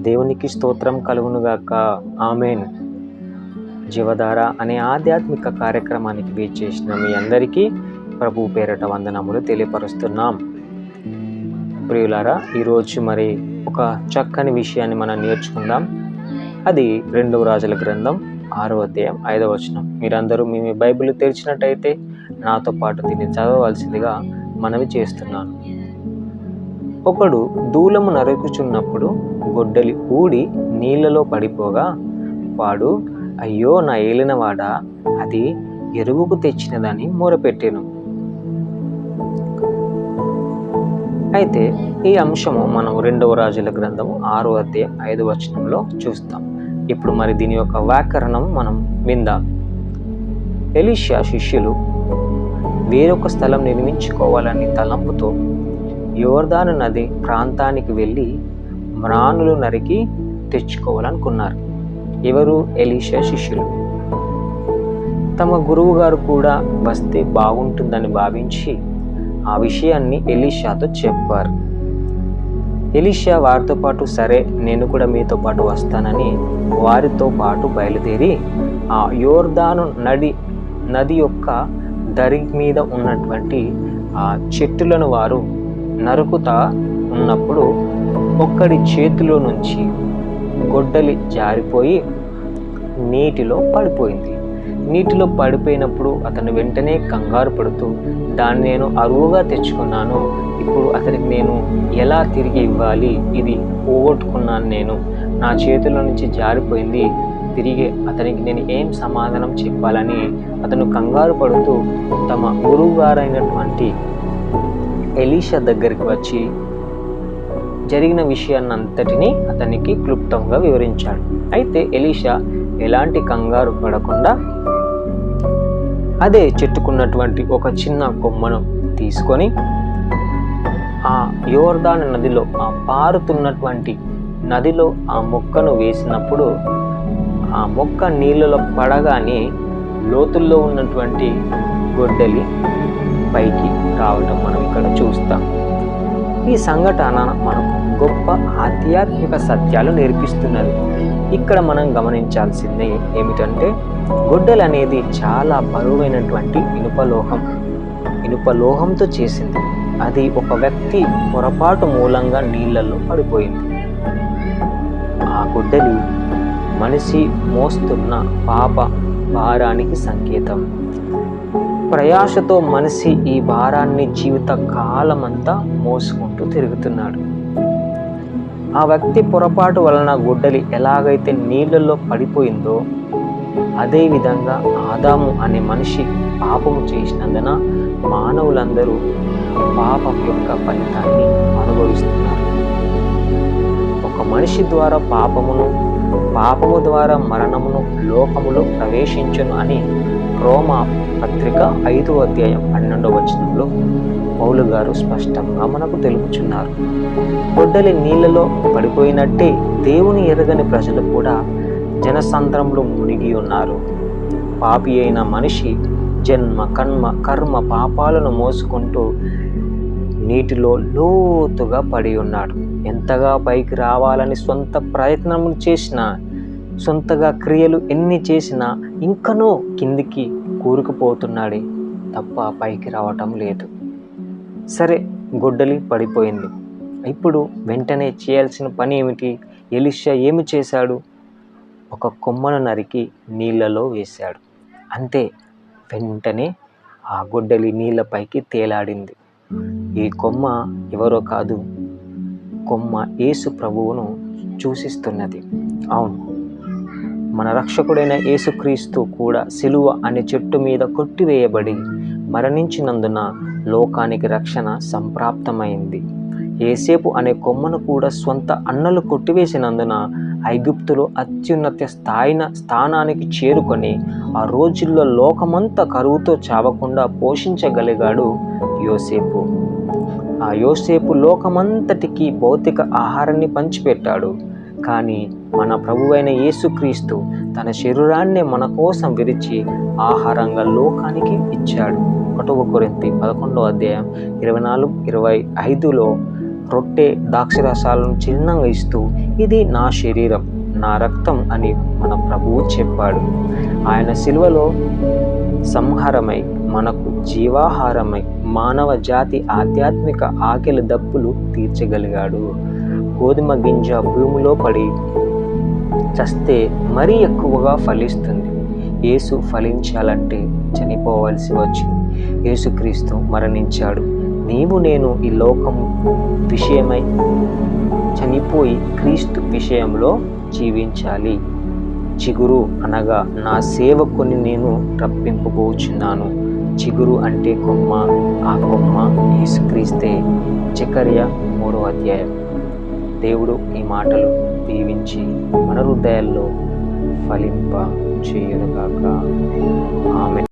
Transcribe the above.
దేవునికి స్తోత్రం కలుగునుగాక. ఆమెన్. జీవధార అనే ఆధ్యాత్మిక కార్యక్రమానికి వీచేసిన మీ అందరికీ ప్రభు పేరట వందనములు తెలియపరుస్తున్నాం. ప్రియులారా ఈరోజు మరి ఒక చక్కని విషయాన్ని మనం నేర్చుకుందాం. అది రెండవ రాజుల గ్రంథం ఆరో అధ్యాయం ఐదవ వచనం. మీరందరూ మీ మీ బైబిల్ తెరిచినట్టయితే నాతో పాటు దీన్ని చదవవలసిందిగా మనవి చేస్తున్నాను. ఒకడు దూలము నరుకుచున్నప్పుడు గొడ్డలి ఊడి నీళ్ళలో పడిపోగా వాడు అయ్యో నా ఏలినవాడా? అది ఎరువుకు తెచ్చినదని మూరపెట్టాను. అయితే ఈ అంశము మనం రెండవ రాజుల గ్రంథము ఆరో అధ్యాయం ఐదు వచనంలో చూస్తాం. ఇప్పుడు మరి దీని యొక్క వ్యాకరణం మనం విందాం. ఎలీషియా శిష్యులు వేరొక స్థలం నిర్మించుకోవాలని తలంపుతో యోర్దాను నది ప్రాంతానికి వెళ్ళి మ్రానులు నరికి తెచ్చుకోవాలనుకున్నారు. ఎవరు? ఎలీషా శిష్యులు. తమ గురువు గారు కూడా వస్తే బాగుంటుందని భావించి ఆ విషయాన్ని ఎలీషాతో చెప్పారు. ఎలీషా వారితో పాటు సరే నేను కూడా మీతో పాటు వస్తానని వారితో పాటు బయలుదేరి ఆ యోర్దాను నది నది యొక్క దరి మీద ఉన్నటువంటి ఆ చెట్టులను వారు నరుకుతా ఉన్నప్పుడు ఒక్కడి చేతిలో నుంచి గొడ్డలి జారిపోయి నీటిలో పడిపోయింది. నీటిలో పడిపోయినప్పుడు అతను వెంటనే కంగారు పడుతూ దాన్ని నేను అరువుగా తెచ్చుకున్నాను. ఇప్పుడు అతనికి నేను ఎలా తిరిగి ఇవ్వాలి? ఇది పోగొట్టుకున్నాను నేను. నా చేతిలో నుంచి జారిపోయింది. తిరిగి అతనికి నేను ఏం సమాధానం చెప్పాలని అతను కంగారు పడుతూ తమ గురువు గారైనటువంటి ఎలీషా దగ్గరికి వచ్చి జరిగిన విషయాన్నంతటినీ అతనికి క్లుప్తంగా వివరించాడు. అయితే ఎలీషా ఎలాంటి కంగారు పడకుండా అదే చెట్టుకున్నటువంటి ఒక చిన్న కొమ్మను తీసుకొని ఆ యోర్దాన్ నదిలో ఆ పారుతున్నటువంటి నదిలో ఆ మొక్కను వేసినప్పుడు ఆ మొక్క నీళ్ళలో పడగానే లోతుల్లో ఉన్నటువంటి గొడ్డలి పైకి రావటం మనం ఇక్కడ చూస్తాం. ఈ సంఘటన మనకు గొప్ప ఆధ్యాత్మిక సత్యాలు నేర్పిస్తున్నది. ఇక్కడ మనం గమనించాల్సింది ఏమిటంటే గొడ్డలు అనేది చాలా బరువైనటువంటి ఇనుపలోహం. ఇనుపలోహంతో చేసింది. అది ఒక వ్యక్తి పొరపాటు మూలంగా నీళ్ళల్లో పడిపోయింది. ఆ గొడ్డలి మనిషి మోస్తున్న పాప భారానికి సంకేతం. ప్రయాసతో మనిషి ఈ భారాన్ని జీవిత కాలమంతా మోసుకుంటూ తిరుగుతున్నాడు. ఆ వ్యక్తి పొరపాటు వలన గుడ్డలి ఎలాగైతే నీళ్ళలో పడిపోయిందో అదే విధంగా ఆదాము అనే మనిషి పాపము చేసినందున మానవులందరూ పాపం యొక్క ఫలితాన్ని అనుభవిస్తున్నారు. ఒక మనిషి ద్వారా పాపమును పాపము ద్వారా మరణమును లోకములో ప్రవేశించును అని రోమా పత్రిక ఐదో అధ్యాయం పన్నెండవ వచనంలో పౌలు గారు స్పష్టంగా మనకు తెలుపుచున్నారు. గొడ్డలి నీళ్ళలో పడిపోయినట్టే దేవుని ఎరగని ప్రజలు కూడా జనసంద్రంలో మునిగి ఉన్నారు. పాపి అయిన మనిషి జన్మ కర్మ కర్మ పాపాలను మోసుకుంటూ నీటిలో లోతుగా పడి ఉన్నాడు. ఎంతగా పైకి రావాలని సొంత ప్రయత్నములు చేసినా సొంతగా క్రియలు ఎన్ని చేసినా ఇంకనూ కిందికి కూరుకుపోతున్నాడే. తప్ప పైకి రావటం లేదు. సరే గొడ్డలి పడిపోయింది. ఇప్పుడు వెంటనే చేయాల్సిన పని ఏమిటి? ఎలిషా ఏమి చేశాడు? ఒక కొమ్మను నరికి నీళ్ళలో వేశాడు. అంతే. వెంటనే ఆ గొడ్డలి నీళ్ళపైకి తేలాడింది. ఈ కొమ్మ ఎవరో కాదు. కొమ్మ యేసు ప్రభువును సూచిస్తున్నది అవును. మన రక్షకుడైన యేసుక్రీస్తు కూడా సిలువ అనే చెట్టు మీద కొట్టివేయబడి మరణించినందున లోకానికి రక్షణ సంప్రాప్తమైంది. ఏసేపు అనే కొమ్మను కూడా స్వంత అన్నలు కొట్టివేసినందున ఐగుప్తులో అత్యున్నత స్థాయిన స్థానానికి చేరుకొని ఆ రోజుల్లో లోకమంతా కరువుతో చావకుండా పోషించగలిగాడు యోసేపు. ఆ యోసేపు లోకమంతటికి భౌతిక ఆహారాన్ని పంచిపెట్టాడు. కానీ మన ప్రభువైన యేసుక్రీస్తు తన శరీరాన్ని మన కోసం విరిచి ఆహారంగా లోకానికి ఇచ్చాడు. ఒకటవ కొరింతి పదకొండవ అధ్యాయం ఇరవై నాలుగు ఇరవై ఐదులో రొట్టె ద్రాక్షరసాలను చిహ్నంగా ఇస్తూ ఇది నా శరీరం నా రక్తం అని మన ప్రభువు చెప్పాడు. ఆయన శిలువలో సంహారమై మనకు జీవాహారమై మానవ జాతి ఆధ్యాత్మిక ఆకలి దప్పులు తీర్చగలిగాడు. గోధుమ గింజ భూమిలో పడి చస్తే మరీ ఎక్కువగా ఫలిస్తుంది. యేసు ఫలించాలంటే చనిపోవలసి వచ్చింది. యేసుక్రీస్తు మరణించాడు. నీవు నేను ఈ లోకం విషయమై చనిపోయి క్రీస్తు విషయంలో జీవించాలి. చిగురు అనగా నా సేవకుని నేను రప్పింపబోచున్నాను. చిగురు అంటే కొమ్మ ఆ కొమ్మ యేసుక్రీస్తే. చకర్య మూడో అధ్యాయం. దేవుడు ఈ మాటలు దీవించి మన హృదయాల్లో ఫలింప చేయునుగాక ఆమె